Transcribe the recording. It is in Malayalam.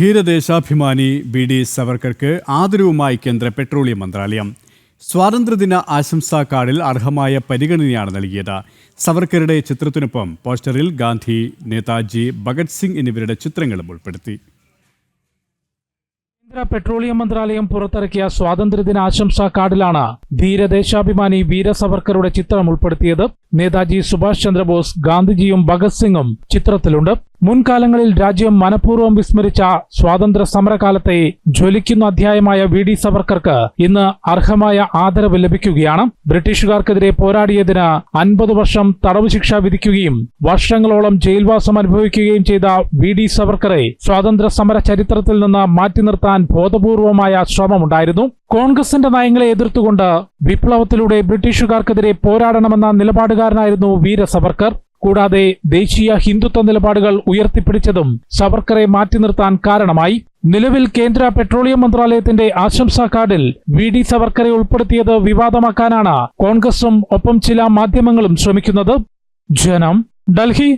ധീരദേശാഭിമാനി ബി ഡി സവർക്കർക്ക് ആദരവുമായി കേന്ദ്ര പെട്രോളിയം മന്ത്രാലയം. സ്വാതന്ത്ര്യദിന ആശംസാ കാർഡിൽ അർഹമായ പരിഗണനയാണ് നൽകിയത്. സവർക്കറുടെ ചിത്രത്തിനൊപ്പം പോസ്റ്ററിൽ ഗാന്ധി നേതാജി ഭഗത് സിംഗ് എന്നിവരുടെ ചിത്രങ്ങളും ഉൾപ്പെടുത്തി. കേന്ദ്ര പെട്രോളിയം മന്ത്രാലയം പുറത്തിറക്കിയ സ്വാതന്ത്ര്യദിന ആശംസാ കാർഡിലാണ് ധീരദേശാഭിമാനി വീര സവർക്കറുടെ ചിത്രം ഉൾപ്പെടുത്തിയത്. നേതാജി സുഭാഷ് ചന്ദ്രബോസ് ഗാന്ധിജിയും ഭഗത് സിംഗും ചിത്രത്തിലുണ്ട്. മുൻകാലങ്ങളിൽ രാജ്യം മനഃപൂർവം വിസ്മരിച്ച സ്വാതന്ത്ര്യ സമരകാലത്തെ ജ്വലിക്കുന്ന അധ്യായമായ വി ഡി സവർക്കർക്ക് ഇന്ന് അർഹമായ ആദരവ് ലഭിക്കുകയാണ്. ബ്രിട്ടീഷുകാർക്കെതിരെ പോരാടിയതിന് അൻപത് വർഷം തടവ് ശിക്ഷ വിധിക്കുകയും വർഷങ്ങളോളം ജയിൽവാസം അനുഭവിക്കുകയും ചെയ്ത വി ഡി സവർക്കറെ സ്വാതന്ത്ര്യ സമര ചരിത്രത്തിൽ നിന്ന് മാറ്റി നിർത്താൻ ബോധപൂർവമായ ശ്രമമുണ്ടായിരുന്നു. കോൺഗ്രസിന്റെ നയങ്ങളെ എതിർത്തുകൊണ്ട് വിപ്ലവത്തിലൂടെ ബ്രിട്ടീഷുകാർക്കെതിരെ പോരാടണമെന്ന നിലപാടുകാരനായിരുന്നു വീര സവർക്കർ കൂടാതെ ദേശീയ ഹിന്ദുത്വ നിലപാടുകൾ ഉയർത്തിപ്പിടിച്ചതും സവർക്കറെ മാറ്റി നിർത്താൻ കാരണമായി നിലവിൽ കേന്ദ്ര പെട്രോളിയം മന്ത്രാലയത്തിന്റെ ആശംസാ കാർഡിൽ വി ഡി സവർക്കറെ ഉൾപ്പെടുത്തിയത് വിവാദമാക്കാനാണ് കോൺഗ്രസും ഒപ്പം ചില മാധ്യമങ്ങളും ശ്രമിക്കുന്നത്. ജനം ഡൽഹി